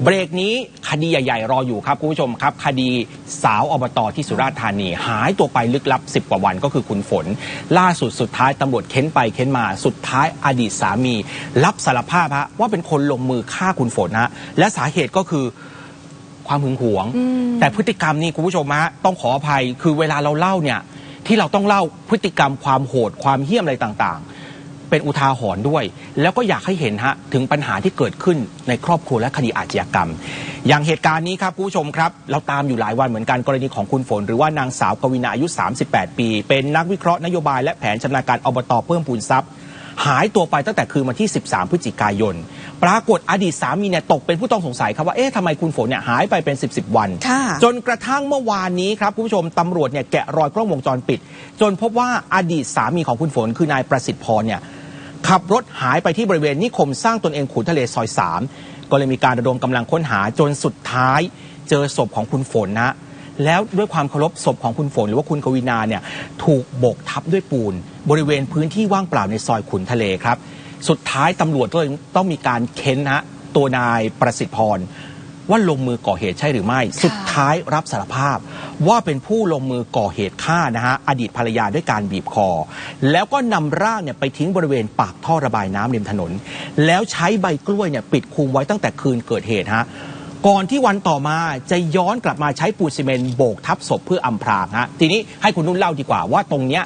เบรกนี้คดีใหญ่ ๆ รออยู่ครับคุณผู้ชมครับ คดีสาวอบตที่สุราษฎร์ธานี หายตัวไปลึกลับ 10 กว่าวันก็คือคุณฝน ล่าสุดสุดท้ายตำรวจเค้นไปเค้นมาสุดท้ายอดีตสามี รับสารภาพฮะว่าเป็นคนลงมือฆ่าคุณฝนฮะและสาเหตุก็คือความหึงหวง แต่พฤติกรรมนี่คุณผู้ชมฮะต้องขออภัยคือเวลาเราเล่าเนี่ยที่เราต้องเล่าพฤติกรรมความโหดความเหี้ยมอะไรต่างๆ เป็นอุทาหรณ์ด้วย แล้วก็อยากให้เห็นฮะถึงปัญหาที่เกิดขึ้นในครอบครัวและคดีอาชญากรรม อย่างเหตุการณ์นี้ครับคุณผู้ชมครับ เราตามอยู่หลายวันเหมือนกันกรณีของคุณฝน หรือว่านางสาวกวินาอายุ 38 ปี เป็นนักวิเคราะห์นโยบายและแผนชำนาญการอบตเพิ่มพูนทรัพย์หายตัวไปตั้งแต่คืนวันที่ 13 พฤศจิกายน ปรากฏอดีตสามีเนี่ยตกเป็นผู้ต้องสงสัยครับว่า เอ๊ะทำไมคุณฝนเนี่ยหายไปเป็น 10 10วันค่ะจนกระทั่งเมื่อวานนี้ครับคุณผู้ชมตำรวจเนี่ยแกะรอยกล้องวงจรปิด จนพบว่าอดีตสามีของคุณฝนคือนายประสิทธิ์พรเนี่ย ขับรถหายไปที่บริเวณนิคมสร้างตนเองขุนทะเลซอย 3 ก็เลยมีการระดมกำลังค้นหาจนสุดท้าย เจอศพของคุณฝนนะ แล้วด้วยความเคารพศพของคุณฝน หรือว่าคุณกวินาเนี่ยถูกโบกทับด้วยปูน บริเวณพื้นที่ว่างเปล่าในซอยขุนทะเลครับ สุดท้ายตำรวจก็เลยต้องมีการเค้นนะตัวนายประสิทธิพร ว่าลงมือก่อเหตุใช่หรือไม่ สุดท้ายรับสารภาพ ว่าเป็นผู้ลงมือก่อเหตุฆ่านะฮะอดีตภรรยาด้วยการบีบคอ แล้วก็นำร่างเนี่ยไปทิ้งบริเวณปากท่อระบายน้ำริมถนน แล้วใช้ใบกล้วยเนี่ยปิดคลุมไว้ตั้งแต่คืนเกิดเหตุฮะก่อนที่วันต่อมาจะย้อนกลับมาใช้ปูนซีเมนต์โบกทับศพเพื่ออำพรางฮะทีนี้ให้คุณนุ่นเล่าดีกว่าว่าตรงเนี้ย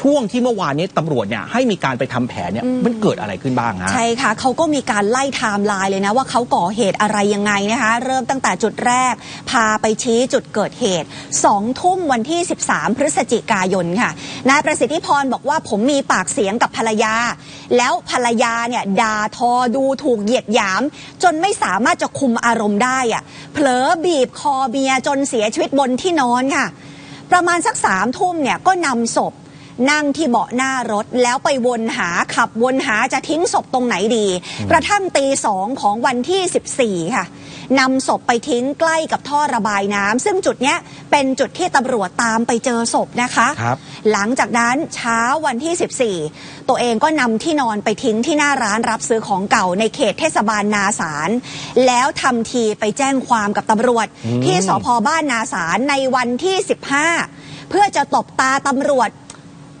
ช่วงที่เมื่อวานนี้ตำรวจเนี่ยให้มีการไปทำแผนเนี่ยมันเกิดอะไรขึ้นบ้างฮะ ใช่ค่ะเขาก็มีการไล่ไทม์ไลน์เลยนะว่าเขาก่อเหตุอะไรยังไงนะคะ เริ่มตั้งแต่จุดแรก พาไปชี้จุดเกิดเหตุ2ทุ่มวันที่ 13 พฤศจิกายนค่ะนายประสิทธิพรบอกว่าผมมีปากเสียงกับภรรยา แล้วภรรยาเนี่ยด่าทอดูถูกเหยียดหยาม จนไม่สามารถจะคุมอารมณ์ได้อะเผลอบีบคอเมียจนเสียชีวิตบนที่นอนค่ะ ประมาณสักสามทุ่มเนี่ยก็นำศพ นั่งที่เบาะหน้ารถ แล้วไปวนหาขับวนหาจะทิ้งศพตรงไหนดี กระทั่งตีสองของวันที่ 14 ค่ะนำศพไปทิ้งใกล้กับท่อระบายน้ำซึ่งจุดเนี้ยเป็นจุดที่ตำรวจตามไปเจอศพนะคะครับหลังจากนั้นเช้าวันที่ 14 ตัวเองก็นำที่นอนไปทิ้งที่หน้าร้านรับซื้อของเก่าในเขตเทศบาลนาสารแล้วทำทีไปแจ้งความกับตำรวจ ที่สพบ้านนาสารในวันที่ 15 เพื่อจะตบตาตำรวจ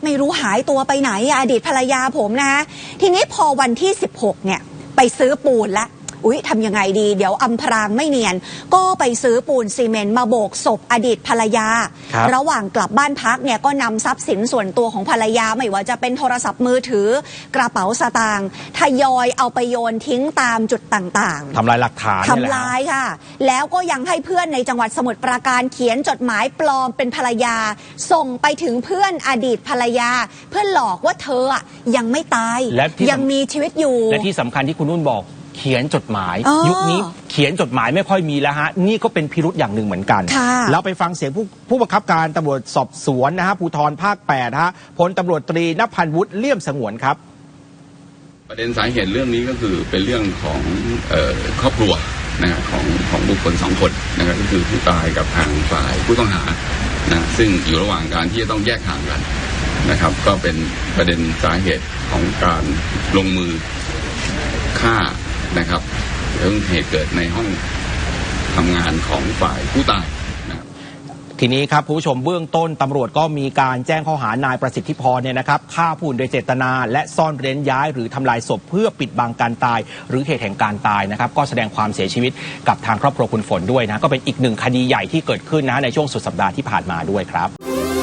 ไม่รู้หายตัวไปไหนอดีตภรรยาผมนะทีนี้พอวันที่ 16 เนี่ย ไปซื้อปูนละ อุ๊ยทำยังไงดี เดี๋ยวอำพรางไม่เนียน ก็ไปซื้อปูนซีเมนต์มาโบกศพอดีตภรรยา ครับระหว่างกลับบ้านพักเนี่ยก็นำทรัพย์สินส่วนตัวของภรรยา ไม่ว่าจะเป็นโทรศัพท์มือถือ กระเป๋าสตางค์ทยอยเอาไปโยนทิ้งตามจุดต่างๆ ทำลายหลักฐานเนี่ยแหละทำลายค่ะ แล้วก็ยังให้เพื่อนในจังหวัดสมุทรปราการเขียนจดหมายปลอมเป็นภรรยา ส่งไปถึงเพื่อนอดีตภรรยา เพื่อหลอกว่าเธออะยังไม่ตายและที่สำ ยังมีชีวิตอยู่ และที่สำคัญที่คุณนุ่นบอก เขียนจดหมาย อ๋อยุคนี้เขียนจดหมายไม่ค่อยมีแล้วฮะนี่ก็เป็นพิรุษอย่างหนึ่งเหมือนกัน ค่ะเราไปฟังเสียงผู้ผู้บังคับการตำรวจสอบสวนนะฮะภูธรภาค8นะฮะพลตำรวจตรีนพันธ์วุฒิเลี่ยมสงวนครับ ประเด็นสาเหตุเรื่องนี้ก็คือเป็นเรื่องของเออครอบครัวนะครับของของบุคคลสองคนนะครับก็คือผู้ตายกับทางฝ่ายผู้ต้องหานะซึ่งอยู่ระหว่างการที่จะต้องแยกทางกันนะครับ ก็เป็นประเด็นสาเหตุของการลงมือฆ่า นะครับเรื่องเหตุเกิดในห้องทำงานของฝ่ายผู้ตายนะครับทีนี้ครับผู้ชมเบื้องต้นตำรวจก็มีการแจ้งข้อหานายประสิทธิพรเนี่ยนะครับฆ่าผู้อื่นโดยเจตนา และซ่อนเร้นย้าย หรือทำลายศพเพื่อปิดบังการตาย หรือเหตุแห่งการตายนะครับ ก็แสดงความเสียชีวิตกับทางครอบครัวคุณฝนด้วยนะ ก็เป็นอีกหนึ่งคดีใหญ่ที่เกิดขึ้นนะในช่วงสุดสัปดาห์ที่ผ่านมาด้วยครับ